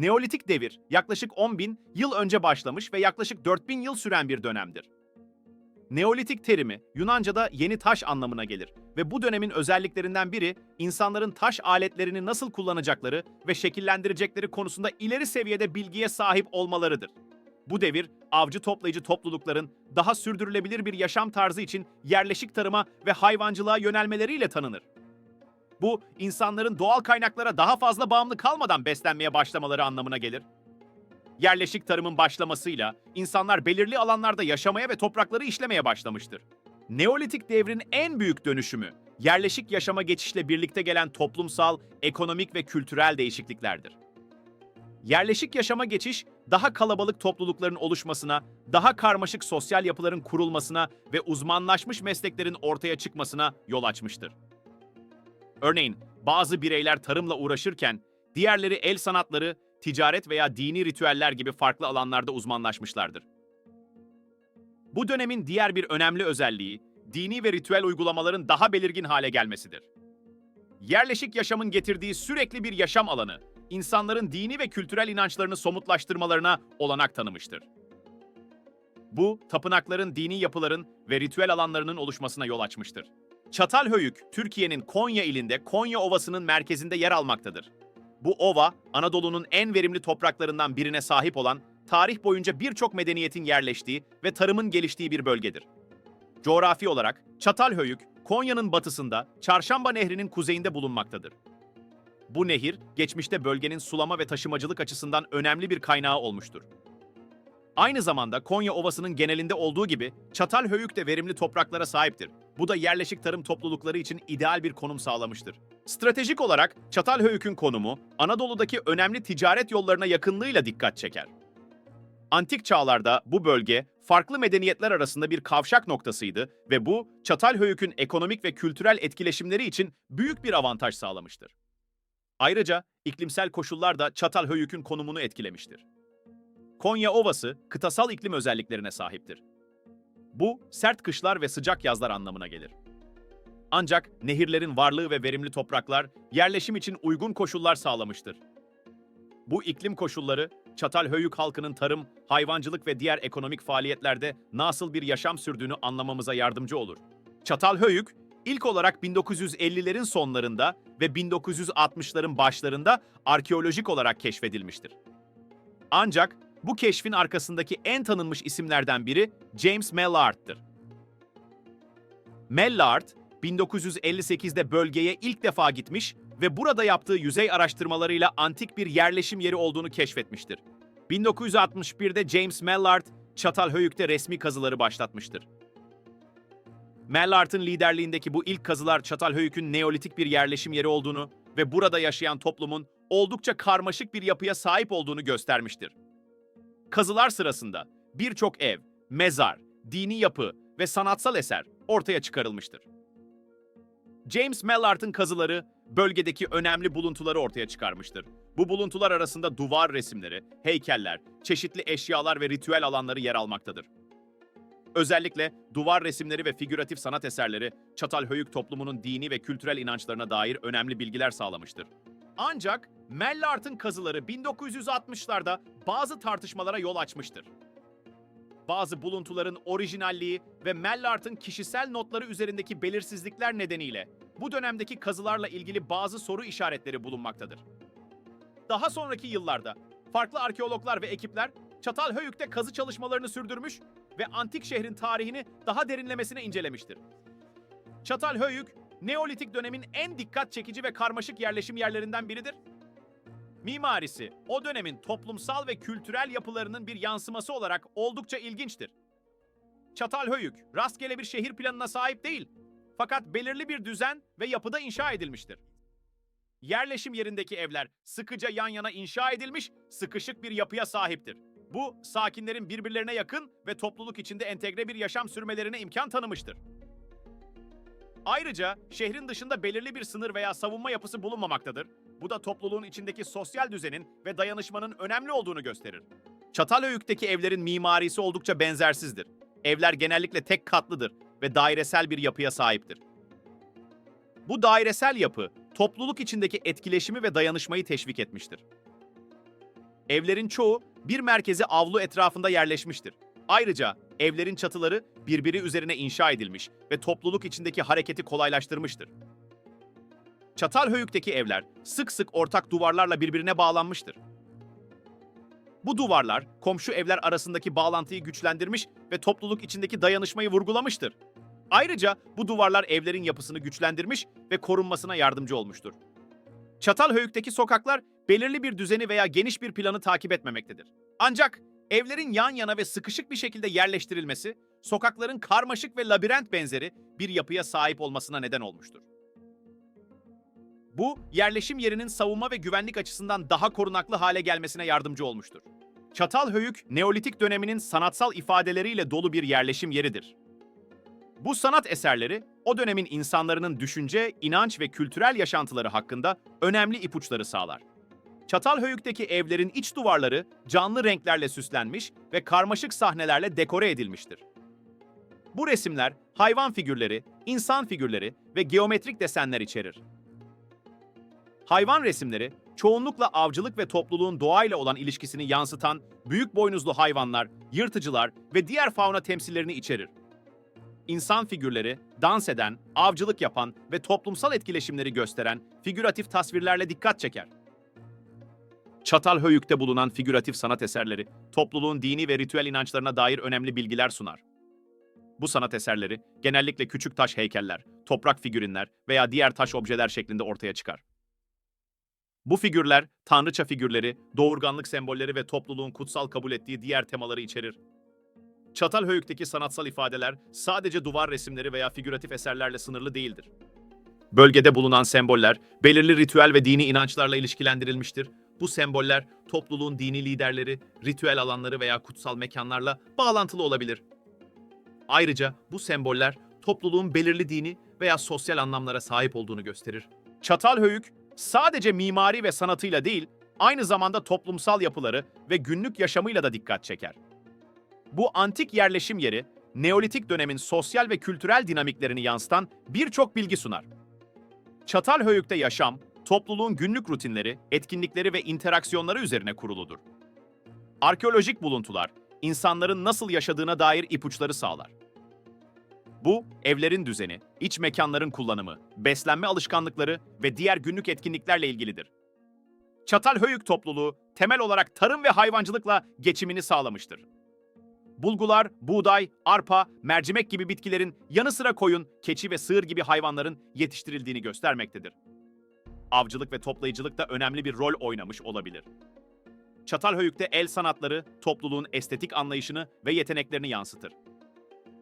Neolitik devir yaklaşık 10 bin yıl önce başlamış ve yaklaşık 4000 yıl süren bir dönemdir. Neolitik terimi Yunanca'da yeni taş anlamına gelir ve bu dönemin özelliklerinden biri insanların taş aletlerini nasıl kullanacakları ve şekillendirecekleri konusunda ileri seviyede bilgiye sahip olmalarıdır. Bu devir avcı toplayıcı toplulukların daha sürdürülebilir bir yaşam tarzı için yerleşik tarıma ve hayvancılığa yönelmeleriyle tanınır. Bu, insanların doğal kaynaklara daha fazla bağımlı kalmadan beslenmeye başlamaları anlamına gelir. Yerleşik tarımın başlamasıyla insanlar belirli alanlarda yaşamaya ve toprakları işlemeye başlamıştır. Neolitik devrin en büyük dönüşümü, yerleşik yaşama geçişle birlikte gelen toplumsal, ekonomik ve kültürel değişikliklerdir. Yerleşik yaşama geçiş, daha kalabalık toplulukların oluşmasına, daha karmaşık sosyal yapıların kurulmasına ve uzmanlaşmış mesleklerin ortaya çıkmasına yol açmıştır. Örneğin bazı bireyler tarımla uğraşırken diğerleri el sanatları, ticaret veya dini ritüeller gibi farklı alanlarda uzmanlaşmışlardır. Bu dönemin diğer bir önemli özelliği dini ve ritüel uygulamaların daha belirgin hale gelmesidir. Yerleşik yaşamın getirdiği sürekli bir yaşam alanı, insanların dini ve kültürel inançlarını somutlaştırmalarına olanak tanımıştır. Bu, tapınakların dini yapıların ve ritüel alanlarının oluşmasına yol açmıştır. Çatalhöyük, Türkiye'nin Konya ilinde Konya Ovası'nın merkezinde yer almaktadır. Bu ova, Anadolu'nun en verimli topraklarından birine sahip olan, tarih boyunca birçok medeniyetin yerleştiği ve tarımın geliştiği bir bölgedir. Coğrafi olarak Çatalhöyük, Konya'nın batısında Çarşamba Nehri'nin kuzeyinde bulunmaktadır. Bu nehir, geçmişte bölgenin sulama ve taşımacılık açısından önemli bir kaynağı olmuştur. Aynı zamanda Konya Ovası'nın genelinde olduğu gibi Çatalhöyük de verimli topraklara sahiptir. Bu da yerleşik tarım toplulukları için ideal bir konum sağlamıştır. Stratejik olarak Çatalhöyük'ün konumu Anadolu'daki önemli ticaret yollarına yakınlığıyla dikkat çeker. Antik çağlarda bu bölge farklı medeniyetler arasında bir kavşak noktasıydı ve bu Çatalhöyük'ün ekonomik ve kültürel etkileşimleri için büyük bir avantaj sağlamıştır. Ayrıca iklimsel koşullar da Çatalhöyük'ün konumunu etkilemiştir. Konya Ovası kıtasal iklim özelliklerine sahiptir. Bu, sert kışlar ve sıcak yazlar anlamına gelir. Ancak nehirlerin varlığı ve verimli topraklar yerleşim için uygun koşullar sağlamıştır. Bu iklim koşulları, Çatalhöyük halkının tarım, hayvancılık ve diğer ekonomik faaliyetlerde nasıl bir yaşam sürdüğünü anlamamıza yardımcı olur. Çatalhöyük, ilk olarak 1950'lerin sonlarında ve 1960'ların başlarında arkeolojik olarak keşfedilmiştir. Ancak bu keşfin arkasındaki en tanınmış isimlerden biri James Mellart'tır. Mellart, 1958'de bölgeye ilk defa gitmiş ve burada yaptığı yüzey araştırmalarıyla antik bir yerleşim yeri olduğunu keşfetmiştir. 1961'de James Mellart, Çatalhöyük'te resmi kazıları başlatmıştır. Mellart'ın liderliğindeki bu ilk kazılar Çatalhöyük'ün Neolitik bir yerleşim yeri olduğunu ve burada yaşayan toplumun oldukça karmaşık bir yapıya sahip olduğunu göstermiştir. Kazılar sırasında birçok ev, mezar, dini yapı ve sanatsal eser ortaya çıkarılmıştır. James Mellart'ın kazıları bölgedeki önemli buluntuları ortaya çıkarmıştır. Bu buluntular arasında duvar resimleri, heykeller, çeşitli eşyalar ve ritüel alanları yer almaktadır. Özellikle duvar resimleri ve figüratif sanat eserleri Çatalhöyük toplumunun dini ve kültürel inançlarına dair önemli bilgiler sağlamıştır. Ancak Mellart'ın kazıları 1960'larda bazı tartışmalara yol açmıştır. Bazı buluntuların orijinalliği ve Mellart'ın kişisel notları üzerindeki belirsizlikler nedeniyle bu dönemdeki kazılarla ilgili bazı soru işaretleri bulunmaktadır. Daha sonraki yıllarda farklı arkeologlar ve ekipler Çatalhöyük'te kazı çalışmalarını sürdürmüş ve antik şehrin tarihini daha derinlemesine incelemiştir. Çatalhöyük, Neolitik dönemin en dikkat çekici ve karmaşık yerleşim yerlerinden biridir. Mimarisi, o dönemin toplumsal ve kültürel yapılarının bir yansıması olarak oldukça ilginçtir. Çatalhöyük, rastgele bir şehir planına sahip değil, fakat belirli bir düzen ve yapıda inşa edilmiştir. Yerleşim yerindeki evler sıkıca yan yana inşa edilmiş, sıkışık bir yapıya sahiptir. Bu, sakinlerin birbirlerine yakın ve topluluk içinde entegre bir yaşam sürmelerine imkan tanımıştır. Ayrıca şehrin dışında belirli bir sınır veya savunma yapısı bulunmamaktadır. Bu da topluluğun içindeki sosyal düzenin ve dayanışmanın önemli olduğunu gösterir. Çatalhöyük'teki evlerin mimarisi oldukça benzersizdir. Evler genellikle tek katlıdır ve dairesel bir yapıya sahiptir. Bu dairesel yapı, topluluk içindeki etkileşimi ve dayanışmayı teşvik etmiştir. evlerin çoğu bir merkezi avlu etrafında yerleşmiştir. Ayrıca evlerin çatıları birbiri üzerine inşa edilmiş ve topluluk içindeki hareketi kolaylaştırmıştır. Çatalhöyük'teki evler sık sık ortak duvarlarla birbirine bağlanmıştır. Bu duvarlar komşu evler arasındaki bağlantıyı güçlendirmiş ve topluluk içindeki dayanışmayı vurgulamıştır. Ayrıca bu duvarlar evlerin yapısını güçlendirmiş ve korunmasına yardımcı olmuştur. Çatalhöyük'teki sokaklar belirli bir düzeni veya geniş bir planı takip etmemektedir. Ancak evlerin yan yana ve sıkışık bir şekilde yerleştirilmesi, sokakların karmaşık ve labirent benzeri bir yapıya sahip olmasına neden olmuştur. Bu, yerleşim yerinin savunma ve güvenlik açısından daha korunaklı hale gelmesine yardımcı olmuştur. Çatalhöyük, Neolitik döneminin sanatsal ifadeleriyle dolu bir yerleşim yeridir. Bu sanat eserleri, o dönemin insanların düşünce, inanç ve kültürel yaşantıları hakkında önemli ipuçları sağlar. Çatalhöyük'teki evlerin iç duvarları canlı renklerle süslenmiş ve karmaşık sahnelerle dekore edilmiştir. Bu resimler hayvan figürleri, insan figürleri ve geometrik desenler içerir. Hayvan resimleri çoğunlukla avcılık ve topluluğun doğayla olan ilişkisini yansıtan büyük boynuzlu hayvanlar, yırtıcılar ve diğer fauna temsillerini içerir. İnsan figürleri, dans eden, avcılık yapan ve toplumsal etkileşimleri gösteren figüratif tasvirlerle dikkat çeker. Çatalhöyük'te bulunan figüratif sanat eserleri, topluluğun dini ve ritüel inançlarına dair önemli bilgiler sunar. Bu sanat eserleri genellikle küçük taş heykeller, toprak figürinler veya diğer taş objeler şeklinde ortaya çıkar. Bu figürler, tanrıça figürleri, doğurganlık sembolleri ve topluluğun kutsal kabul ettiği diğer temaları içerir. Çatalhöyük'teki sanatsal ifadeler sadece duvar resimleri veya figüratif eserlerle sınırlı değildir. Bölgede bulunan semboller belirli ritüel ve dini inançlarla ilişkilendirilmiştir. Bu semboller topluluğun dini liderleri, ritüel alanları veya kutsal mekanlarla bağlantılı olabilir. Ayrıca bu semboller topluluğun belirli dini veya sosyal anlamlara sahip olduğunu gösterir. Çatalhöyük sadece mimari ve sanatıyla değil, aynı zamanda toplumsal yapıları ve günlük yaşamıyla da dikkat çeker. Bu antik yerleşim yeri, Neolitik dönemin sosyal ve kültürel dinamiklerini yansıtan birçok bilgi sunar. Çatalhöyük'te yaşam, topluluğun günlük rutinleri, etkinlikleri ve interaksiyonları üzerine kuruludur. Arkeolojik buluntular, insanların nasıl yaşadığına dair ipuçları sağlar. Bu, evlerin düzeni, iç mekanların kullanımı, beslenme alışkanlıkları ve diğer günlük etkinliklerle ilgilidir. Çatalhöyük topluluğu temel olarak tarım ve hayvancılıkla geçimini sağlamıştır. Bulgular, buğday, arpa, mercimek gibi bitkilerin yanı sıra koyun, keçi ve sığır gibi hayvanların yetiştirildiğini göstermektedir. Avcılık ve toplayıcılık da önemli bir rol oynamış olabilir. Çatalhöyük'te el sanatları topluluğun estetik anlayışını ve yeteneklerini yansıtır.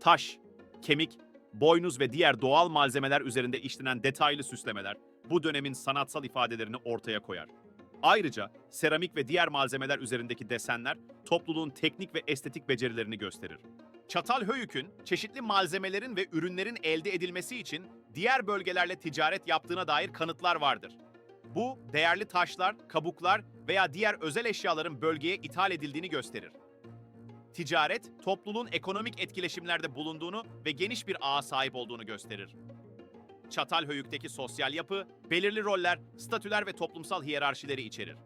Taş, kemik, boynuz ve diğer doğal malzemeler üzerinde işlenen detaylı süslemeler bu dönemin sanatsal ifadelerini ortaya koyar. Ayrıca seramik ve diğer malzemeler üzerindeki desenler topluluğun teknik ve estetik becerilerini gösterir. Çatalhöyük'ün çeşitli malzemelerin ve ürünlerin elde edilmesi için diğer bölgelerle ticaret yaptığına dair kanıtlar vardır. Bu, değerli taşlar, kabuklar veya diğer özel eşyaların bölgeye ithal edildiğini gösterir. Ticaret, topluluğun ekonomik etkileşimlerde bulunduğunu ve geniş bir ağa sahip olduğunu gösterir. Çatalhöyük'teki sosyal yapı, belirli roller, statüler ve toplumsal hiyerarşileri içerir.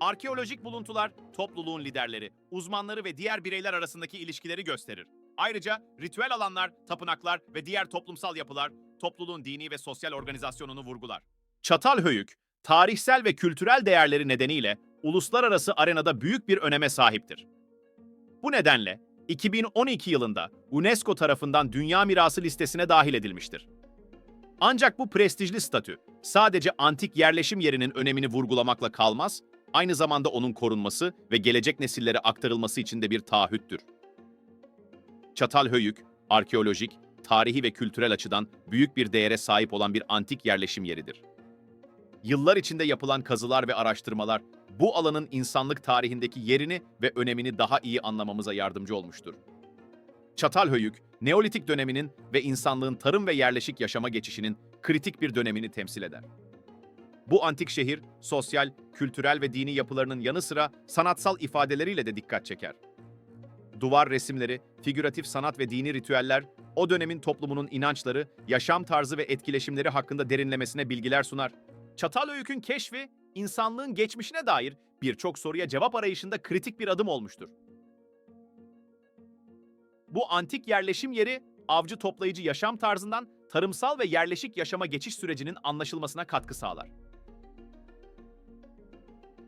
Arkeolojik buluntular, topluluğun liderleri, uzmanları ve diğer bireyler arasındaki ilişkileri gösterir. Ayrıca ritüel alanlar, tapınaklar ve diğer toplumsal yapılar, topluluğun dini ve sosyal organizasyonunu vurgular. Çatalhöyük, tarihsel ve kültürel değerleri nedeniyle uluslararası arenada büyük bir öneme sahiptir. Bu nedenle 2012 yılında UNESCO tarafından Dünya Mirası listesine dahil edilmiştir. Ancak bu prestijli statü sadece antik yerleşim yerinin önemini vurgulamakla kalmaz, aynı zamanda onun korunması ve gelecek nesillere aktarılması için de bir taahhüttür. Çatalhöyük, arkeolojik, tarihi ve kültürel açıdan büyük bir değere sahip olan bir antik yerleşim yeridir. Yıllar içinde yapılan kazılar ve araştırmalar bu alanın insanlık tarihindeki yerini ve önemini daha iyi anlamamıza yardımcı olmuştur. Çatalhöyük, Neolitik döneminin ve insanlığın tarım ve yerleşik yaşama geçişinin kritik bir dönemini temsil eder. Bu antik şehir, sosyal, kültürel ve dini yapılarının yanı sıra sanatsal ifadeleriyle de dikkat çeker. Duvar resimleri, figüratif sanat ve dini ritüeller, o dönemin toplumunun inançları, yaşam tarzı ve etkileşimleri hakkında derinlemesine bilgiler sunar. Çatalhöyük'ün keşfi, insanlığın geçmişine dair birçok soruya cevap arayışında kritik bir adım olmuştur. Bu antik yerleşim yeri, avcı toplayıcı yaşam tarzından tarımsal ve yerleşik yaşama geçiş sürecinin anlaşılmasına katkı sağlar.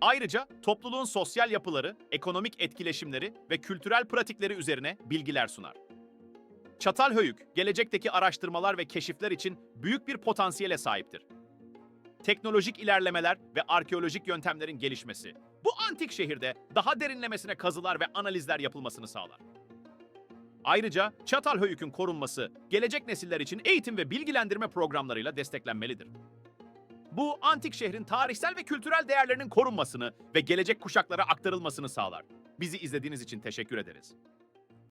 Ayrıca topluluğun sosyal yapıları, ekonomik etkileşimleri ve kültürel pratikleri üzerine bilgiler sunar. Çatalhöyük, gelecekteki araştırmalar ve keşifler için büyük bir potansiyele sahiptir. Teknolojik ilerlemeler ve arkeolojik yöntemlerin gelişmesi, bu antik şehirde daha derinlemesine kazılar ve analizler yapılmasını sağlar. Ayrıca Çatalhöyük'ün korunması, gelecek nesiller için eğitim ve bilgilendirme programlarıyla desteklenmelidir. Bu, antik şehrin tarihsel ve kültürel değerlerinin korunmasını ve gelecek kuşaklara aktarılmasını sağlar. Bizi izlediğiniz için teşekkür ederiz.